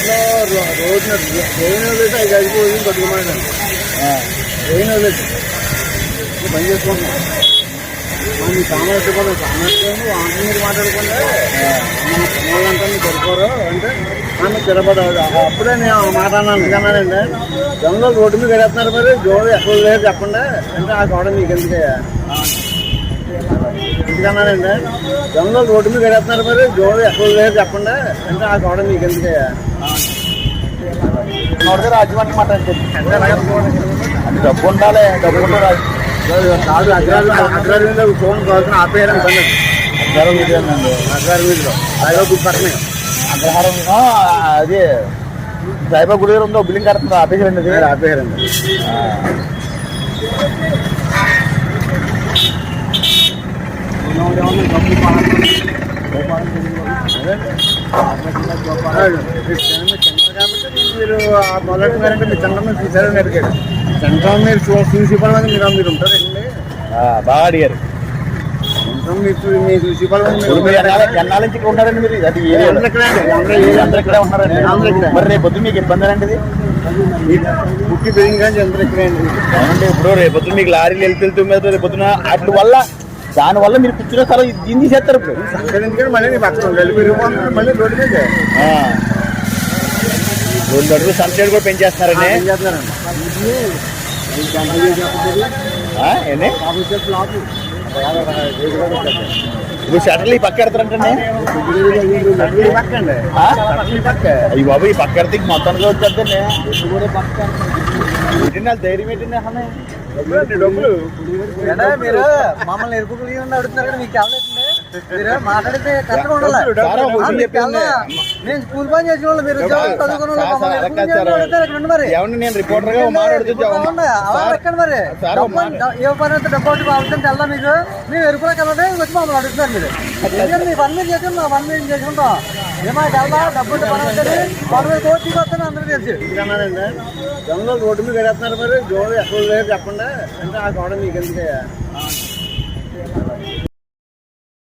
దాంట్లో road train వదిలేసి ఐదు ఐదు రోజులు ట్రైన్ పని చేసుకుంటున్నాం మీ సామర్థ్యం కూడా సామర్థ్యం ఆంధ్ర మీరు మాట్లాడుకుంటే మన పిల్లలంతా మీరు సరిపోరు అంటే ఆమె తిరపడదు అప్పుడే నేను మాట అన్నాను ఎందుకన్నానంటే జనంలో రోడ్డు మీద గడేస్తున్నారు మరి జోడు ఎక్కడ లేదు చెప్పండి. అంటే ఆ గోడ మీకు ఎందుకయ్యా ఎందుకన్నానంటే జనంలో రోడ్డు మీద గడేస్తున్నారు మరి జోడు ఎక్కడ లేదు చెప్పండి. అంటే ఆ గోడ మీకు ఎందుకయ్యా నోడితే రాజ్యం అనమాట అంటే. డబ్బు ఉండాలి డబ్బు రాజ్యం కాదు అగ్రాలు అగ్రాలు మీద ఫోన్ కావాల్సిన ఆపేయాలని ఇదేనండి అగ్రాలు మీదలో. అదో గుడి పక్కనే. అగ్రహారం అది సాయిబాబా గుడి దగ్గర ఉందో బిల్డింగ్ కడుతుంది ఆపేసారండి అది మీరు ఆ మొదలెట్టినారంటే మీరు చంద్రబాబు చూసారని అడిగాడు చంద్రబాబు మీరు చూసి పడమని మీరు మీరు ఉంటారండి బాగా అడిగారు. నుంచి ఇక్కడ ఉన్నారండి మీరు? అది ఏ అందరూ ఇక్కడే ఉన్నారండి. మరి రేపు పొద్దున్న మీకు ఇబ్బంది అండి ఇది పుట్టి పెరిగిన కానీ అందరూ ఇక్కడే అండి. అవునండి ఇప్పుడు రేపు పొద్దున్న మీకు లారీలు వెళ్తూ వెళ్తూ మీద రేపు పొద్దున వాటి వల్ల దాని వల్ల మీరు కూర్చున్న స్థలం దీన్ని తీసేస్తారు ఇప్పుడు. మళ్ళీ రోడ్డు మీద. రెండు అడుగులు కూడా పెంచేస్తున్నారండి. ఏంటి. ఇప్పుడు షటర్లు ఈ పక్క ఎడతారంటండి ఈ బాబు ఈ పక్క ఎడితే మొత్తానికి వచ్చేద్దండి. ఏంటండి వాళ్ళ ధైర్యం ఏంటండి అసలు. మీరు? మమ్మల్ని ఎరుపుకులు అడుగుతున్నారు కదా మీకు ఎవరైతుంది మీరు మాట్లాడితే కరెక్ట్గా ఉండాలి సార్, ఒక విషయం మీకు చెప్పింది. ఎలా? నేను స్కూల్ పని చేసిన వాళ్ళు మీరు ఉద్యోగం చదువుకున్న వాళ్ళు సార్, మమ్మల్ని సార్, ఎరుపుకులు సార్, చేయమని అడుగుతారు ఇక్కడ ఉండి మరి ఏమండి నేను రిపోర్టర్గా మాట్లాడుతూ ఇప్పుడు బాగుంది. అలా ఎక్కండి మరి సార్, డబ్బు మాట- డ- ఏ పని అయితే డబ్బు ఒకటి అవుతుంది తెల్లా మీకు మేము ఎరుపులోకి వెళ్ళదే వచ్చి మమ్మల్ని అడుగుతున్నారు మీరు ఎందుకంటే మీ పని మీరు చేసుకుని మా పని మేము చేసుకుంటాం ఏమో తెల్లా డబ్బు ఉంటే పని అవుతుంది పని మీద కోర్టు తీసుకొస్తాను అందరికీ తెలుసు ఎందుకన్నానండి జనంలో రోడ్డు మీద గడేస్తున్నారు మరి జోడు ఎక్కడ లేదు చెప్పండి అంటే ఆ గోడ మీకు ఎందుకయ్యా